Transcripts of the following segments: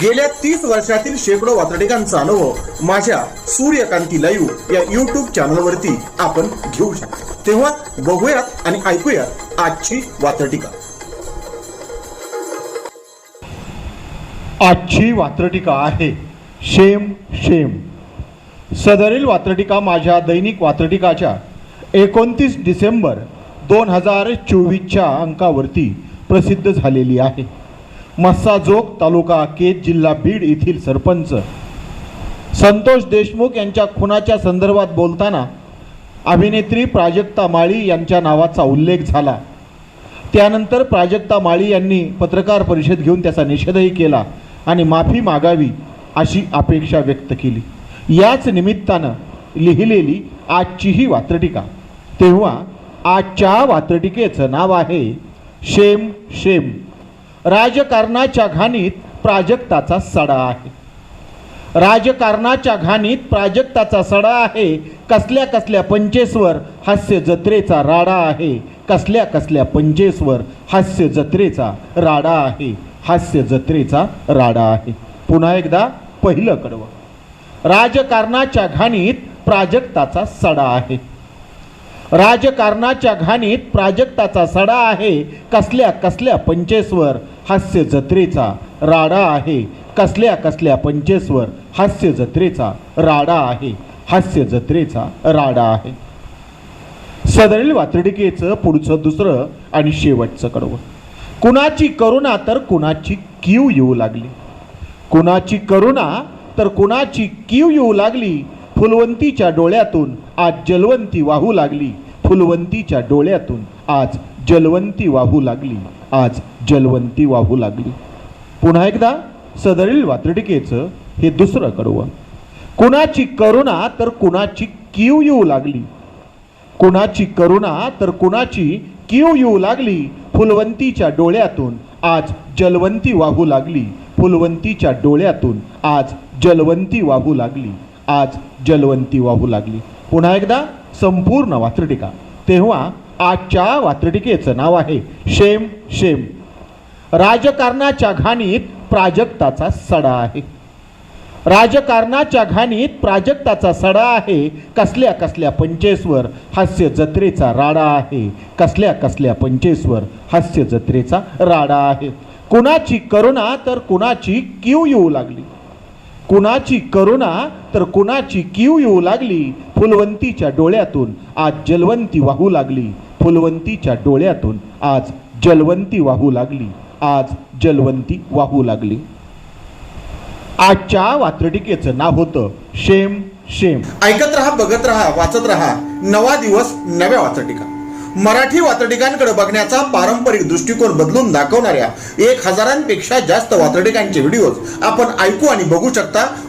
गेल्या तीस वर्षातील शेकडो वातडिकांचा अनुभव माझ्या सूर्यकांती लाईव्ह या युट्यूब चॅनलवरती आपण घेऊ शकतो. तेव्हा बघूयात आणि ऐकूयात आजची वातडिका आजची वात्रटिका आहे शेम शेम. सदरील वात्रटिका माझ्या दैनिक वात्रटिकाच्या एकोणतीस डिसेंबर दोन हजार चोवीसच्या अंकावरती प्रसिद्ध झालेली आहे. मस्साजोग तालुका केज जिल्हा बीड येथील सरपंच. संतोष देशमुख यांच्या खुनाच्या संदर्भात बोलताना अभिनेत्री प्राजक्ता माळी यांच्या नावाचा उल्लेख झाला. त्यानंतर प्राजक्ता माळी यांनी पत्रकार परिषद घेऊन त्याचा निषेधही केला आणि माफी मागावी अशी अपेक्षा व्यक्त केली. याच निमित्तानं लिहिलेली आजची ही वात्रटिका तेव्हा आजच्या वात्रटिकेचं नाव आहे शेम शेम. राजकारणाच्या घाणीत प्राजक्ताचा सडा आहे. राजकारणाच्या घाणीत प्राजक्ताचा सडा आहे. कसल्या कसल्या पंचेसवर हास्य जत्रेचा राडा आहे. कसल्या कसल्या पंचेसवर हास्य जत्रेचा राडा आहे. हास्य जत्रेचा राडा आहे. पुन्हा एकदा पहिलं कडवं. राजकारणाच्या घाणीत प्राजक्ताचा सडा आहे. राजकारणाच्या घाणीत प्राजक्ताचा सडा आहे. कसल्या कसल्या पंचेसवर हास्य जत्रेचा राडा आहे. कसल्या कसल्या पंचेसवर हास्य जत्रेचा राडा आहे. हास्य जत्रेचा राडा आहे. सदरील वातडिकेचं पुढचं दुसरं आणि शेवटचं कडवं. कुणाची करुणा तर कुणाची कीव येऊ लागली. कुणाची करुणा तर कुणाची कीव येऊ लागली. फुलवंतीच्या डोळ्यातून आज जलवंती वाहू लागली. फुलवंतीच्या डोळ्यातून आज जलवंती वाहू लागली. आज जलवंती वाहू लागली. पुन्हा एकदा सदरील वात्रटिकेचं हे दुसरं कडवं. कुणाची करुणा तर कुणाची कीव येऊ लागली. कुणाची करुणा तर कुणाची कीव येऊ लागली. फुलवंतीच्या डोळ्यातून आज जलवंती वाहू लागली. फुलवंतीच्या डोळ्यातून आज जलवंती वाहू लागली. आज जलवंती वाहू लागली. पुन्हा एकदा संपूर्ण वात्रटिका. तेव्हा आजच्या वात्रटिकेचं नाव आहे शेम शेम. राजकारणाच्या घाणीत प्राजक्ताचा सडा आहे. राजकारणाच्या घाणीत प्राजक्ताचा सडा आहे. कसल्या कसल्या पंचेसवर हास्य जत्रेचा राडा आहे. कसल्या कसल्या पंचेसवर हास्य जत्रेचा राडा आहे. कुणाची करुणा तर कुणाची किव येऊ लागली? कुणाची करुणा तर कुणाची किव येऊ लागली? फुलवंतीच्या डोळ्यातून आज जलवंती वाहू लागली. फुलवंतीच्या डोळ्यातून आज जलवंती वाहू लागली. आज जलवंती वाहू लागली. आजच्या वात्रटिकेचं नाव होतं शेम शेम. ऐकत रहा बघत रहा वाचत रहा. नवा दिवस नव्या वाचटिका मराठी वात्रटिकांकडे बघण्याचा पारंपरिक दृष्टिकोन बदलून दाखवणाऱ्या एक हजारांपेक्षा जास्त वात्रटिकांचे व्हिडिओज आपण ऐकू आणि बघू शकता.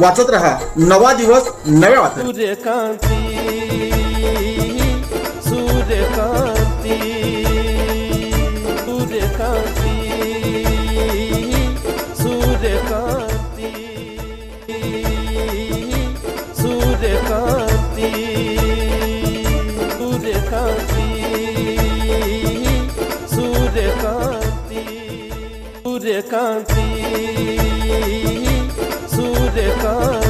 वाचत रहा. नवा दिवस नव्या वाचत सूर्यकांती सूर्यकांती सूर्यकांती देखा